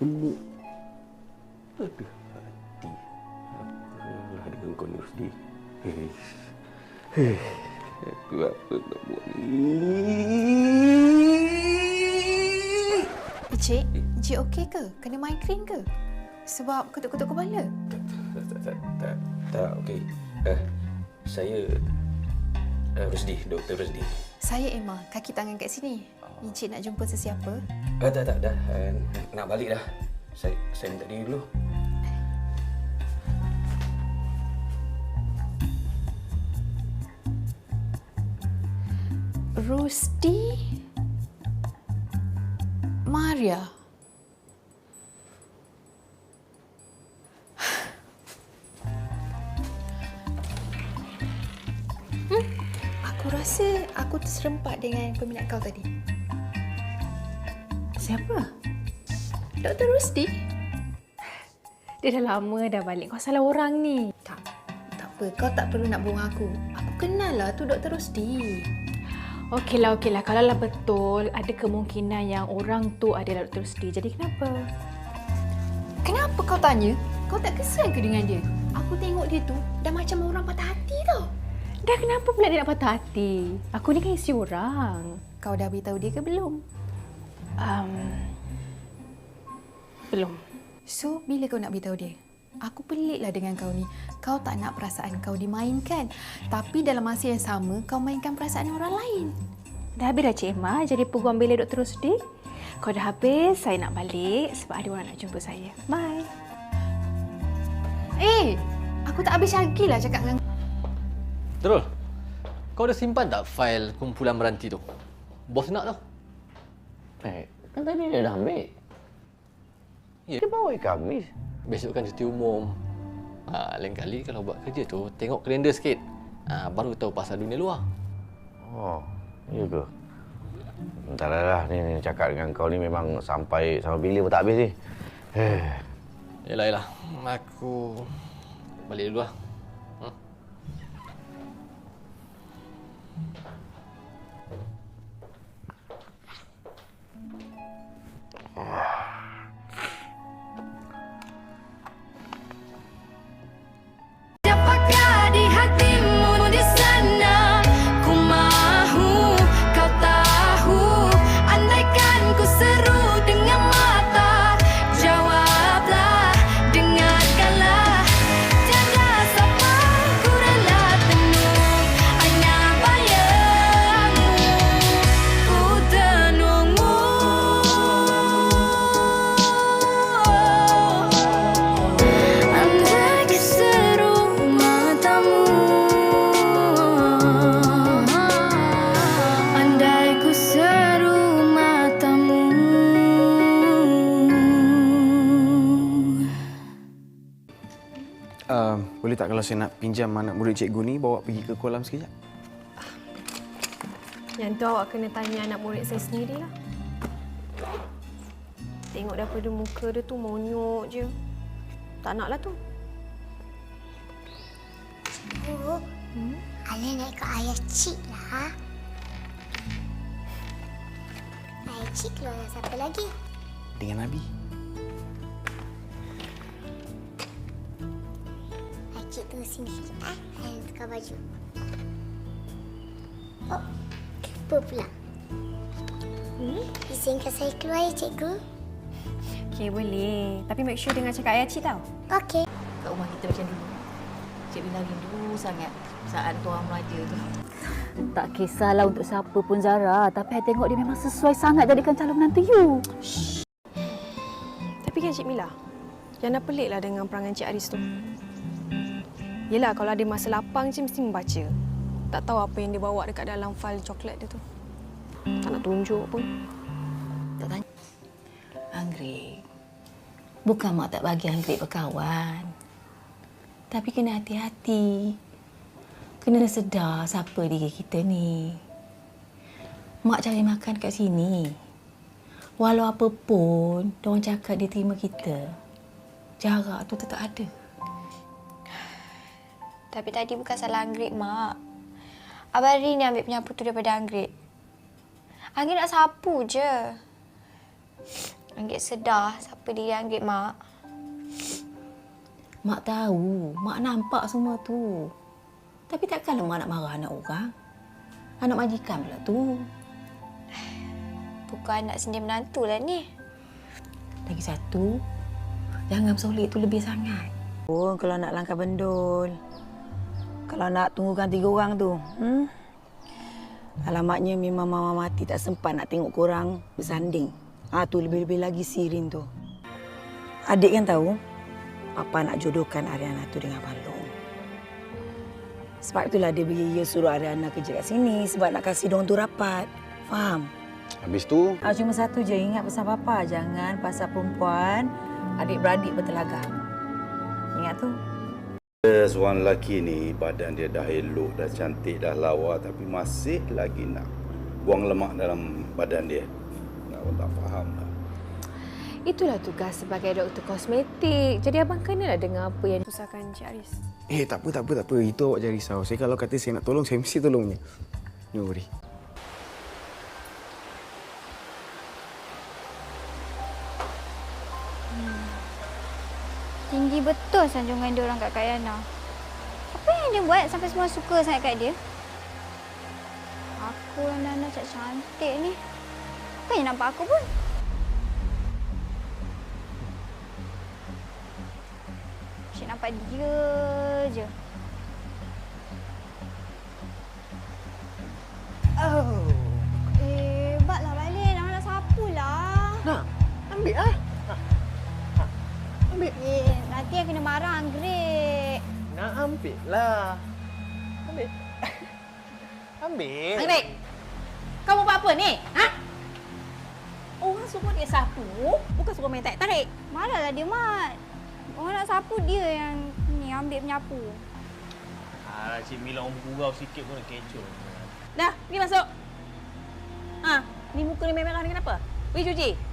gemuk. Ada hati. Apalah dengan kau ni, Rusdi. Hei. Hei. Aku apa nak buat ni? Encik, Encik okey ke? Kena migraine ke? Sebab ketuk-ketuk kepala? Tak, tak, tak, tak, tak, okey. Eh, saya uh, Rusdi, Dr. Rusdi. Saya Emma, kaki tangan kat sini. Encik nak jumpa sesiapa? Ah, tak, tak, dah. Uh, nak balik dah. Saya, saya minta diri dulu. Rusdi? Maria? Hmm, aku rasa aku terserempak dengan peminat kau tadi. Siapa? Dr. Rusdi? Dia dah lama dah balik. Kau salah orang ni. Tak, tak apa. Kau tak perlu nak buang aku. Aku kenal lah tu Dr. Rusdi. Okeylah, okeylah. Kalau lah betul, ada kemungkinan yang orang tu adalah Dr. Sri. Jadi kenapa? Kenapa kau tanya? Kau tak kesal ke dengan dia? Aku tengok dia tu dah macam orang patah hati tau. Dah kenapa pula dia nak patah hati? Aku ni kan isi orang. Kau dah beritahu dia ke belum? Um, belum. So, bila kau nak beritahu dia? Aku peliklah dengan kau ni. Kau tak nak perasaan kau dimainkan. Tapi dalam masa yang sama, kau mainkan perasaan orang lain. Dah habis dah Cik Emma jadi peguam bilik Dr. Rusdi? Kau dah habis, saya nak balik sebab ada orang nak jumpa saya. Bye. Eh, aku tak habis lagi lah cakap dengan Terul, kau dah simpan tak fail kumpulan meranti tu? Bos nak tau. Eh, kan tadi dia dah ambil. Ya. Dia bawa Khamis. Besok kan cuti umum. Ha, lain kali kalau buat kerja tu, tengok kalender sikit. Ha, baru tahu pasal dunia luar. Oh, iya ke? Entah lah, ni, ni cakap dengan kau ni memang sampai sampai bila pun tak habis ni. Eh, Yelah, yelah. Aku balik dulu lah. Hmm? Uh, boleh tak kalau saya nak pinjam anak murid cikgu ni bawa pergi ke kolam sekejap? Yang tu awak kena tanya anak murid saya sendirilah. Tengok daripada muka dia tu monyok je. Tak naklah tu. Bu, hmm? Alia nak ikut ayah Cik lah. Ayah Cik keluar dengan siapa lagi? Dengan Nabi. Cik tunggu sini sekejap eh. Saya nak tukar baju. Oh, lupa pula. Hmm? Izinkan saya keluar ya cikgu? Okey, boleh. Tapi make sure dengan cakap ayah cik tau. Okey. kat rumah kita macam dulu. Cik Bina rindu sangat saat tuan meraja tu. Tak kisahlah untuk siapa pun Zara, tapi I tengok dia memang sesuai sangat jadikan calon menantu you. Tapi kan Cik Mila, Yana pelik lah dengan perangai Cik Aris tu. Yelah, kalau ada masa lapang je mesti membaca. Tak tahu apa yang dia bawa dekat dalam fail coklat dia tu. Tak nak tunjuk pun. Tak tanya. Anggrek. Bukan mak tak bagi Anggrek berkawan. Tapi kena hati-hati. Kena sedar siapa diri kita ni. Mak cari makan kat sini. Walau apa pun, diorang cakap dia terima kita. Jarak tu tetap ada. Tapi tadi bukan salah Anggrek, Mak. Abang Rin ni ambil penyapu tu daripada Anggrek. Anggrek nak sapu je. Anggit sedar siapa diri Anggit, Mak. Mak tahu, mak nampak semua tu. Tapi takkanlah mak nak marah anak orang. Anak majikan pula tu. Bukan anak sendiri menantu lah ni. Lagi satu, jangan bersolek tu lebih sangat. Oh, kalau nak langkah bendul. Kalau nak tunggukan tiga orang tu. Hmm? Alamatnya memang mama mati tak sempat nak tengok korang bersanding. Ah tu lebih-lebih lagi Sirin tu. Adik kan tahu, Papa nak jodohkan Ariana tu dengan Abang Long. Sebab itulah dia bagi ya suruh Ariana kerja kat sini sebab nak kasih diorang tu rapat. Faham? Habis tu, Ah, cuma satu je ingat pesan Papa. Jangan pasal perempuan, adik-beradik bertelagak. Ingat tu? Seorang lelaki ni badan dia dah elok, dah cantik, dah lawa tapi masih lagi nak buang lemak dalam badan dia. Nak orang tak faham lah. Itulah tugas sebagai doktor kosmetik. Jadi abang kenalah dengar apa yang susahkan Cik Aris. Eh, tak apa, tak apa, tak apa. Itu awak jangan risau. Saya kalau kata saya nak tolong, saya mesti tolongnya. No worry. Betul sanjungan dia orang kat Kak Yana. Apa yang dia buat sampai semua suka sangat kat dia? Aku yang Nana cak cantik ni. Bukannya nampak aku pun. Cik nampak dia je. Oh. Eh, baklah balik. Nak nak sapu lah. Nak, ambil lah. Ambil. Eh, nanti yang kena marah anggrek. Nak ambil lah. Ambil. ambil. Anggrek, kamu buat apa ni? Ha? Orang suruh dia sapu, bukan suruh main tarik-tarik. Marahlah dia, Mat. Orang nak sapu dia yang ni ambil penyapu. Ah, Cik Mila orang bergurau sikit pun kecoh. Dah, pergi masuk. Ha, ni muka ni merah ni kenapa? Pergi cuci.